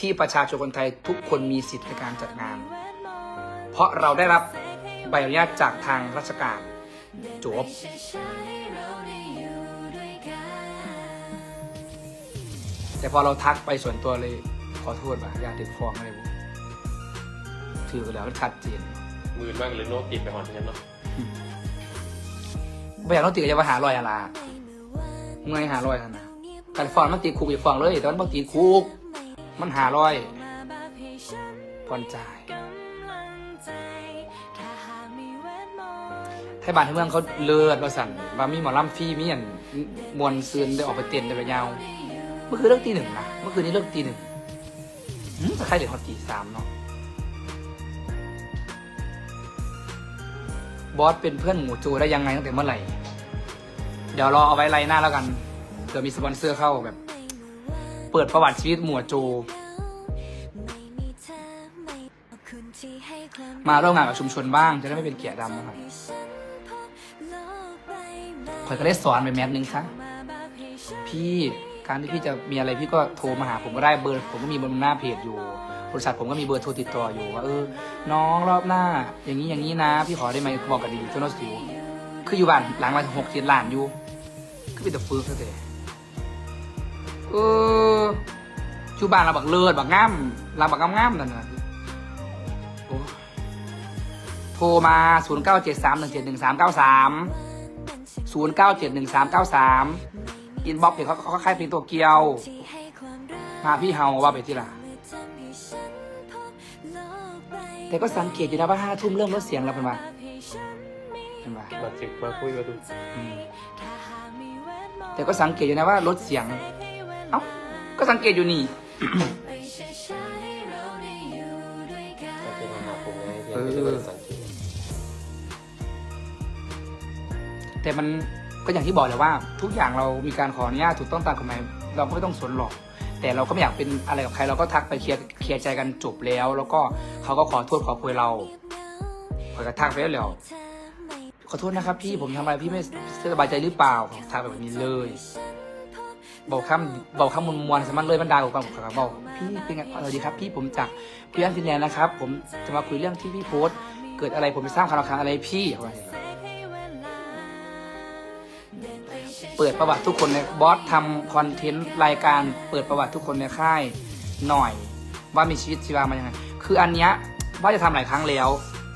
ที่ประชาชนคนไทยทุกคนมีสิทธิ์ในการจัดงาน เพราะเราได้รับใบอนุญาตจากทางราชการจบแต่พอเราทักไปส่วนตัวเลยขอโทษว่ะอยากติดฟ้องอะไรบุถือแล้วชัดเจนมือมากเลยโน้ตติดไปหอนที่นั่นเนาะไม่อยากต้องติดกับจะมาหาลอยอะไรเมื่อยหาลอยขนาดการฟ้องมันติดคุกอีกฟ้องเลยแต่มันบางติดคุก มันหาลอยผ่อนจ่ายไทยบ้านที่เมืองเขาเลือดเราสั่นบามีหมอลำฟรีมีอย่างมวนซืนได้ออกไปเต้นได้ไปยาวเมื่อคืนเลิกตีหนึ่งนะเมื่อคืนนี้เลิกตีหนึ่งแต่ใครเด็กเขาตีสามเนาะบอสเป็นเพื่อนหมูจูได้ยังไงตั้งแต่เมื่อไหร่ เดี๋ยวรอเอาไว้ไลน์หน้าแล้วกันเผื่อมีสปอนเซอร์เข้าแบบ เปิดประวัติชีวิตหมวดโจ มาร่วมงานกับชุมชนบ้าง จะได้ไม่เป็นเกียรดำนะครับคอยก็ได้สอนไปแมทนึงครับพี่การที่พี่จะมีอะไรพี่ก็โทรมาหาผมก็ได้เบอร์ ผมก็มีบนหน้าเพจอยู่บริษัทผมก็มีเบอร์โทรติดต่ออยู่ว่าเออ น้องรอบหน้า อย่างนี้อย่างนี้นะ พี่ขอได้ไหมบอกกับดีโทนสูคืออยู่บ้านหลังมาหกเจ็ดล้านอยู่ก็เป็นแต่ฟื้นซะแต่ เอออยู่บ้านเราบักเลิศบักง่ามเราบักง่ามง่ามๆนั่นนะโอ้โทรมา 0 9 7 3 1 7 1 3 9 3 0 9 7 1 3 9 3อินบ็อกซ์เพจเขาเขาค่ายเพลงตัวเกียว มาพี่เฮาว่าไปที่ละแต่ก็สังเกตอยู่นะว่าห้าทุ่มเริ่มลดเสียงแล้วเป็นว่าเป็นว่ามาจิกมาคุยมาดูอืมแต่ก็สังเกตอยู่นะว่าลดเสียง เอ้า ก็สังเกตอยู่นี่โอเคมาหาผมไงที่เออไม่ได้สังเกตแต่มันก็อย่างที่บอกแหละว่า ทุกอย่างเรามีการขออนุญาตถูกต้องตามกฎหมายเราก็ไม่ต้องสนหรอก แต่เราก็ไม่อยากเป็นอะไรกับใคร เราก็ทักไปเคลียร์เคลียร์ใจกันจบแล้ว แล้วก็เขาก็ขอโทษขอโพยเราขอยก็ทักไปแล้วแล้วขอโทษนะครับพี่ผมทำอะไรพี่ไม่สบายใจหรือเปล่าทักแบบนี้เลย บอกคำบอกคำมวลมวลสมันเลยบรรดาบอกผมครับบอกพี่เป็นไงสวัสดีครับ พี่ผมจากพี่อันฟินแลนด์นะครับ ผมจะมาคุยเรื่องที่พี่โพสต์ เกิดอะไรผมไปสร้างข่ารำคาญอะไรพี่เปิดประวัติทุกคนในบอสทำคอนเทนต์รายการเปิดประวัติทุกคนในค่ายหน่อย ว่ามีชีวิตชีวามายังไงคืออันเนี้ยว่าจะทำหลายครั้งแล้ว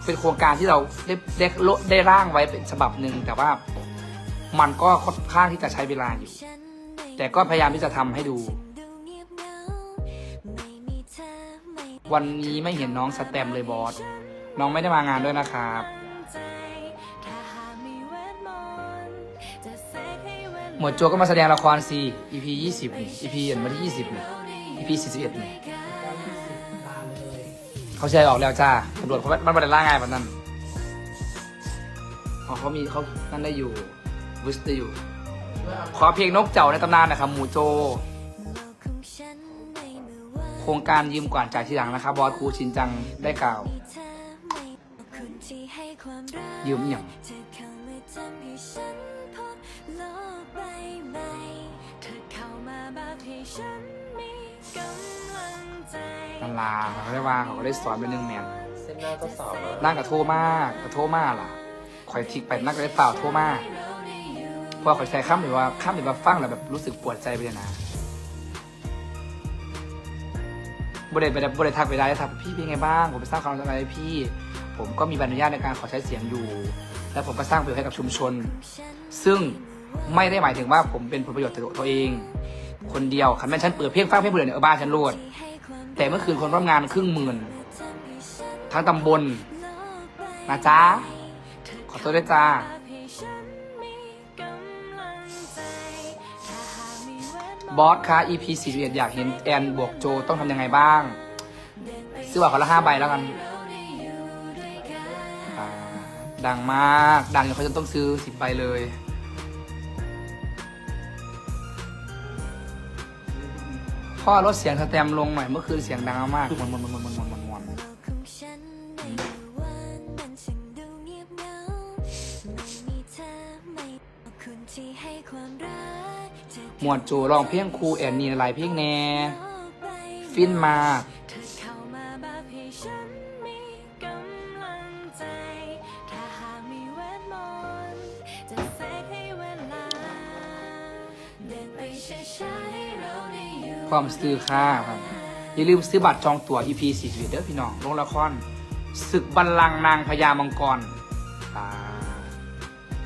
เป็นโครงการที่เราได้ได้ได้ร่างไว้เป็นฉบับหนึ่งแต่ว่ามันก็ค่อนข้างที่จะใช้เวลาอยู่ แต่ก็พยายามที่จะทำให้ดู วันนี้ไม่เห็นน้องสแตมเลยบอส น้องไม่ได้มางานด้วยนะครับ หมวดโจก็มาแสดงละครซี EP ยี่สิบนี่ EP เห็นวันที่ยี่สิบนี่ EP สี่สิบเอ็ดนี่เขาแชร์ออกแล้วจ้าตำรวจเขามันมาไดล่าง่ายแบบนั้นอ๋อเขามีเขานั่นได้อยู่วิสได้อยู่ ขอเพลงนกเจ้าในตำนานนะครับหมูโจ โครงการยืมก่อนจ่ายทีหลังนะครับบอสครูชินจังได้กล่าว ยืมอหย่างนันลาเขาก็ได้ว่าเขาก็ได้สอนเป็นหนึ่งแมนเส้นหน้าก็สาวนะนั่งกับโทมากกับโทมากล่ะคอยทิกไปนั่งกับได้เปล่าโทมากเพราะ ว่าคอใช้ข้ามหรือว่าข้ามหรือว่าฟังแล้วแบบรู้สึกปวดใจไปเลยนะบริเวณไปได้บริเวณทักไปได้ถามพี่เป็นไงบ้าง ผมไปสร้างความสบายให้พี่ ผมก็มีใบอนุญาตในการขอใช้เสียงอยู่ แล้วผมก็สร้างประโยชน์ให้กับชุมชน ซึ่งไม่ได้หมายถึงว่าผมเป็นผลประโยชน์ต่อตัวเอง คนเดียวคันแม่ฉันเปิดเพลงฟังเพลงเพื่อนเนี่ยเอบ้านฉันรวดแต่เมื่อคืนคนร่วมงานครึ่งหมื่นทั้งตำบลนะจ๊ะขอโทษด้วยจ้า บอสค่ะ EP 41 อยากเห็นแอนบวกโจต้องทำยังไงบ้าง ซื้อบัตรคละห้าใบแล้วกันดังมาก ดังจนเขาจะต้องซื้อสิบใบเลย พ่อลดเสียงสแตมลงหน่อยเมื่อคืนเสียงดังมากมันมันมันมันมันมันมวน หมวดจูร้องเพลงครูแอนนี่หลายเพลงแน่ฟินมาพร้อมซื้อค่าครับ อย่าลืมซื้อบัตรจองตั๋ว EP 4 1เด้อพี่น้องโรงละครศึกบัลลังก์นางพญามังกรอ่า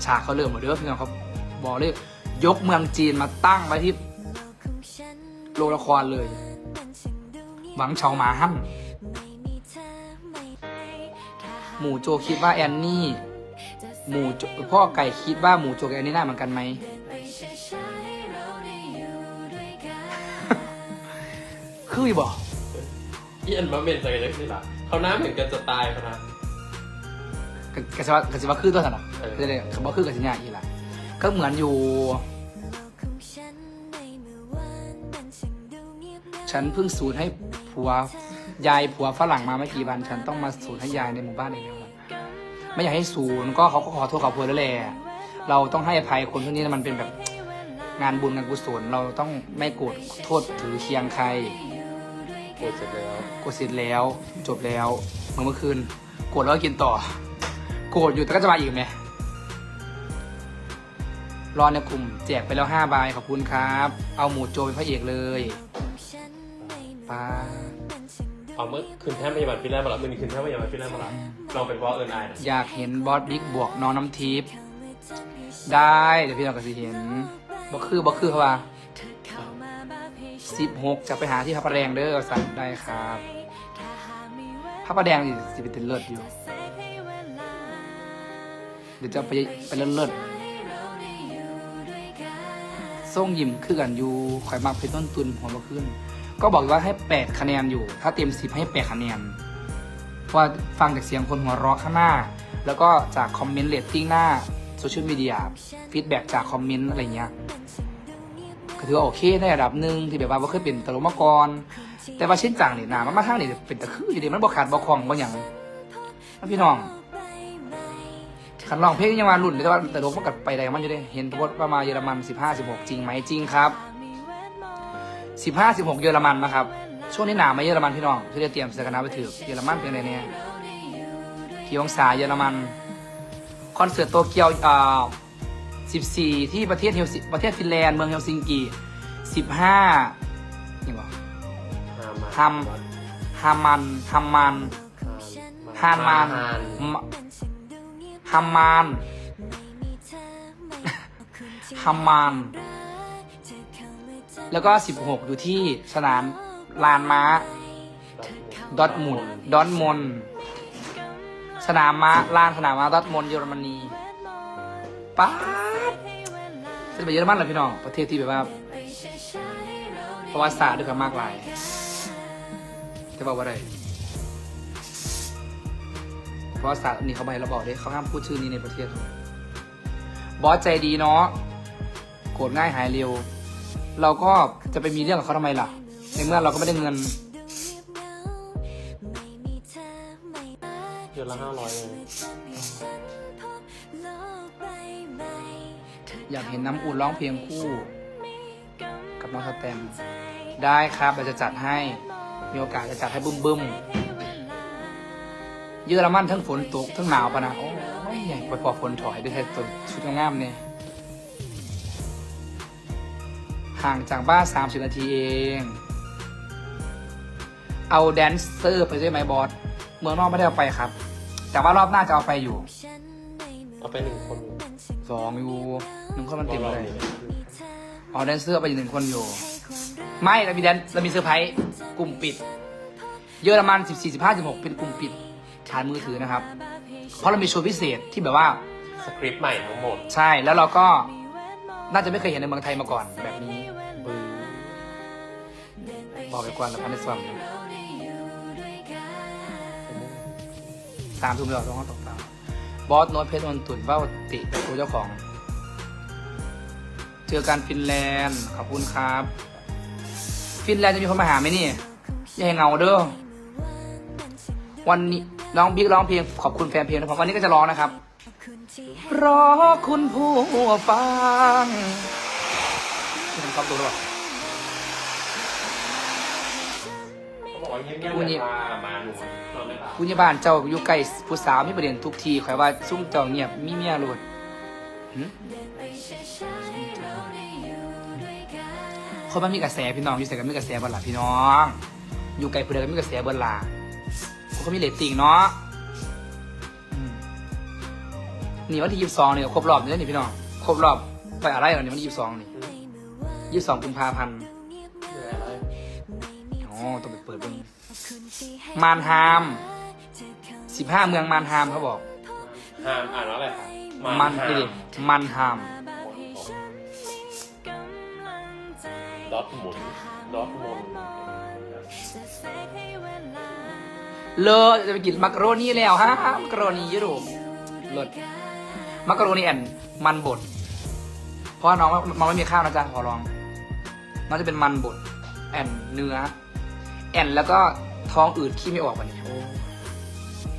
ฉากเขาเริ่มหมดเด้อพี่น้องครับบอกเลยยกเมืองจีนมาตั้งไว้ที่โรงละครเลยมันช่าเงียหวังเฉาหมาหั่นไม่มีเธอไม่ไปถ้าหมูโจคิดว่าแอนนี่หมูโจพ่อไก่คิดว่าหมูโจกับแอนนี่น่าเหมือนกันไหมเดินไปช้าๆให้เราได้อยู่ด้วยกันคือบอกอีอันมาเมนใจเลยสิล่ะเขาหน้าเหมือนกันจะตายเขานะ กกะสิว่ากะสิว่าคือตัวสันอะเออคือเลยคำว่าคือกับสัญญาอีกละก็เหมือนอยู่ของฉันในเมื่อวานมันช่างดูเงียบเหงาฉันเพิ่งสูตรให้ผัวยายผัวฝรั่งมาไม่กี่วัน ฉันต้องมาสูตรให้ยายในหมู่บ้านเองแล้วไม่อยากให้ศูนย์ก็เขาก็ขอโทษขอโพยแล้วแหละเราต้องให้อภัยคนพวกนี้นะมันเป็นแบบงานบุญงานกุศลเราต้องไม่โกรธโทษถือเคียงใคร โกรธเสร็จแล้วโกรธเสร็จแล้วจบแล้วเมื่อเมื่อคืนโกรธแล้วก็กินต่อ โกรธอยู่แต่ก็จะมาอีกไหมรอในกลุ่มแจกไปแล้วห้าใบขอบคุณครับ เอาหมูโจเป็นพระเอกเลยป้าเอาเมื่อคืนแท้พยาบาลฟินแลนด์มาแล้วมือนี้คืนแท้พยาบาลฟินแลนด์มาแล้วเราเป็นวอลเอิร์นไอนะอยากเห็นบอสบิ๊กบวกน้องน้ำทิพย์ได้เดี๋ยวพี่น้องก็สิเห็นบ่คือบ่คือเขาว่าสิบหกจะไปหาที่พระประแดงเด้อสั่งได้ครับพระประแดงนี่สิเป็นเลิศอยู่ เดี๋ยวจะไปไปเลิศเลิศส่งยิ้มคือกันอยู่ข่อยมักเพชรต้นตุนหัวบ่ขึ้น ก็บอกว่าให้แปดคะแนนอยู่ ถ้าเต็มสิบให้แปดคะแนนเพราะฟังจากเสียงคนหัวเราะข้างหน้า แล้วก็จากคอมเมนต์เรตติ้งหน้าโซเชียลมีเดียฟีดแบ็จากคอมเมนต์อะไรเงี้ยก็ถือว่าโอเคในระดับหนึ่งที่แบบว่าบ่เคยเป็นตลกมาก่อนแต่ว่าเช่นจังนี่หนามันมาทางนี่เป็นตะคืออยู่ดีมันบ่ขาดบ่คลองบ่หยังพี่น้อง ขันร้องเพลงยังมารุ่นแต่ว่าตลกมันกัไปได้มันอยู่เด้เห็นโพสต์ว่ามาเยอรมัน 15 16 จริงไหมจริงครับ 15 16 เยอรมันนะครับ ช่วงนี้หนาวไหมาเยอรมันพี่น้องช่วยเตรียมเสื้อกันหนาวไปถือเยอรมันเป็นไงเนี่ยกี่องศาเยอรมันคอนเสิร์ตโตเกียวอ่า14 ที่ประเทศเฮลซิประเทศฟินแลนด์เมืองเฮลซิงกิ 15นี่บ่ฮามาฮัมฮามันฮัมมันฮานมันม ฮัมมันฮัมมันแล้วก็ 16 อยู่ที่สนามลานม้า ดอทมุนดอทมน สนามม้าลานสนามม้าดอทมนเยอรมนีป๊าดจะไปเยอรมันเหรอพี่น้อง ประเทศที่แบบว่าประวัติศาสตร์ด้วยกันมากมายจะบอกว่าอะไร ประวัติศาสตร์นี่เขาไม่ให้เราบอกเลยเขาห้ามพูดชื่อนี้ในประเทศเขาบอสใจดีเนาะโกรธง่ายหายเร็ว เราก็จะไปมีเรื่องกับเขาทำไมล่ะ ในเมื่อเราก็ไม่ได้เงินเดือนละห้าร้อยเลยอยากเห็นน้ำอุ่นร้องเพลงคู่ กับน้องสแตมป์ได้ครับเราจะจัดให้ มีโอกาสจะจัดให้บึ้มบึ้มๆ เยอรมันทั้งฝนตกทั้งหนาวปะนะโอ้ยใหญ่ไปพอฝนถอยด้วยแค่ตัวชุดงามๆเนี่ยห่างจากบ้าน 30 นาทีเอง เอาแดนเซอร์ไปด้วยไหมบอส เมืองนอกไม่ได้เอาไปครับ แต่ว่ารอบหน้าจะเอาไปอยู่เอาไปหนึ่งคนสองอยู่หนึ่งคนมันเต็มรอเลบยนี้อ๋อแดนเซอร์ไปอยู่หนึ่งคนอยู่ ไม่เรามีแดนเรามีเซอร์ไพรส์กลุ่มปิด เยอรมัน 14 15 16 เป็นกลุ่มปิด ผ่านมือถือนะครับ เพราะเรามีโชว์พิเศษที่แบบว่าสคริปต์ใหม่ทั้งหมดใช่แล้วเราก็น่าจะไม่เคยเห็นในเมืองไทยมาก่อนแบบนี้บึ้งบอกไปก่อนแล้วพันในส่วนสามทุ่มเราต้องห้องตกตามบอสโน้ตเพชรนนตุนเบ้าติตัวเจ้าของ เจอกันฟินแลนด์ขอบคุณครับ ฟินแลนด์จะมีคนมาหาไหมนี่ย่าให้เงาเด้อวันนี้ ร้องบิ๊กร้องเพลงขอบคุณแฟนเพลงนะครับวันนี้ก็จะร้องนะครับ รอคุณผู้ฟังที่ผมชอบตัวหรือเปล่าว่าเงียบๆเลยค่ะมาหนูนอนไม่หลับผู้ใหญ่บ้านเจ้าอยู่ใกล้ผู้สาวมีประเด็นทุกทีข่อยว่าซุ่มเจ้าเงียบมีเมียโลดหึคนมันมีกระแสพี่น้องอยู่ใส่กันมีกระแสเบนล่ะพี่น้อง อยู่ไกลผู้ใดก็มีกระแสเบนล่ะ เขาก็มีเรตติ้งเนาะอืมนี่วันที่ยี่สิบสองนี่ก็ครบรอบนี่แล้วนี่พี่น้องครบรอบไปอะไรเหรอนี่วันที่ยี่สิบสองนี่ยี่สิบสองกุมภาพันธ์เหนื่อยอะไรอ๋อต้องไปเปิดเบิ่งมานฮามสิบห้าเมืองมานฮามเขาบอกห้ามอ่านว่าอะไรคะมันห้านี่ดิมันฮามดอทหมุนดอทหมุน เลอจะไปกินมักกะโรนีแล้วฮะมักกะโรนียุโรปรสมักกะโรนีแอนมันบดเพราะว่าน้องมันไม่มีข้าวนะจ๊ะขอลองน้องจะเป็นมันบดแอนเนื้อ แอนแล้วก็ท้องอืดขี้ไม่ออกวันนี้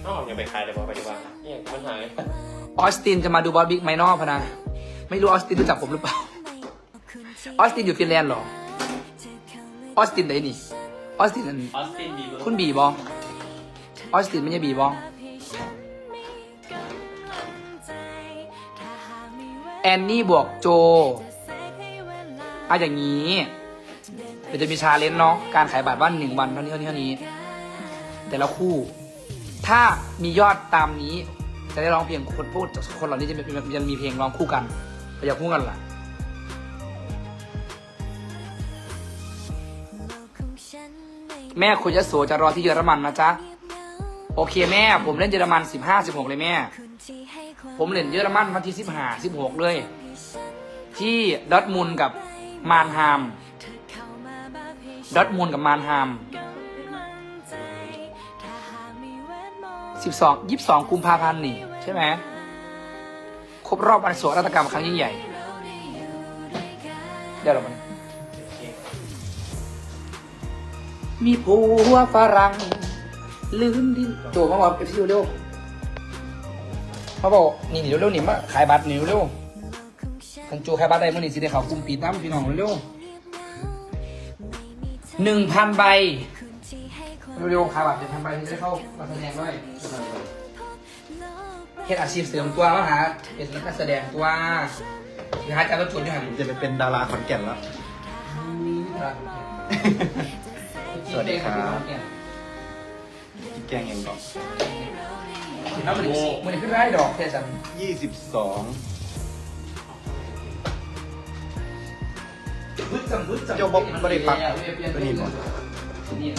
นอกยังไปขายเลยบอกไปดีกว่าเนี่ยมันหายออสตินจะมาดูบอสบิ๊กไมนอลพะนะไม่รู้ออสตินรู้จักผมหรือเปล่าออสตินอยู่ฟินแลนด์เหรอออสตินไหนนี่ออสตินอันออสตินบีเบอร์คุณบีบอง ออสตินไม่ใช่บีบองแอนนี่บวกโจอาอย่างนี้เดี๋ยวจะมีชาเลนจ์เนาะการขายบัตรวันหนึ่งวันเท่านี้เท่านี้เท่านี้ แต่ละคู่ ถ้ามียอดตามนี้ จะได้ร้องเพลงคนพูดคนเหล่านี้จะมีจะมีเพลงร้องคู่กันอยากคู่กันล่ะแม่คุณยโสจะรอที่เยอรมันนะจ๊ะ โอเคแม่ ผมเล่นเยอรมันสิบห้าสิบหกเลยแม่ ผมเล่นเยอรมันวันที่สิบห้าสิบหกเลย ที่ดอทมุนด์กับมานฮามดอทมุนด์กับมานฮามสิบสองยี่สิบสองกุมภาพันธ์นี่ ใช่ไหมครบรอบวันโศกนาฏกรรมครั้งยิ่งใหญ่ได้หรอมันมีผัวฝรั่ง ลืมดินโจมาบอกไปที่เร็วๆเขาบอกนี่เดี๋ยวเร็วๆนี่มาขายบัตรนี่เร็วๆทันโจขายบัตรได้เมื่อนี่สิได้เขากลุ่มปีตั้มพี่น้องเร็วหนึ่งพันใบเร็วๆขายบัตรหนึ่งพันใบที่จะได้เข้ามาแสดงด้วยเฮ็ดอาชีพเสริมตัวมาหาเป็นนักแสดงตัวหาการรถชนด้วยหันผมจะไปเป็นดาราขอนแก่นแล้วสวัสดีครับ กินแกงเองก่อนเห็นว่ามันมันขึ้นได้ดอกแค่สันยี่สิบสองบึ้ดจังบึ้ดจังเจ้าบ๊อบไม่ได้ปักเปลี่ยนก็นี่ก่อนนี่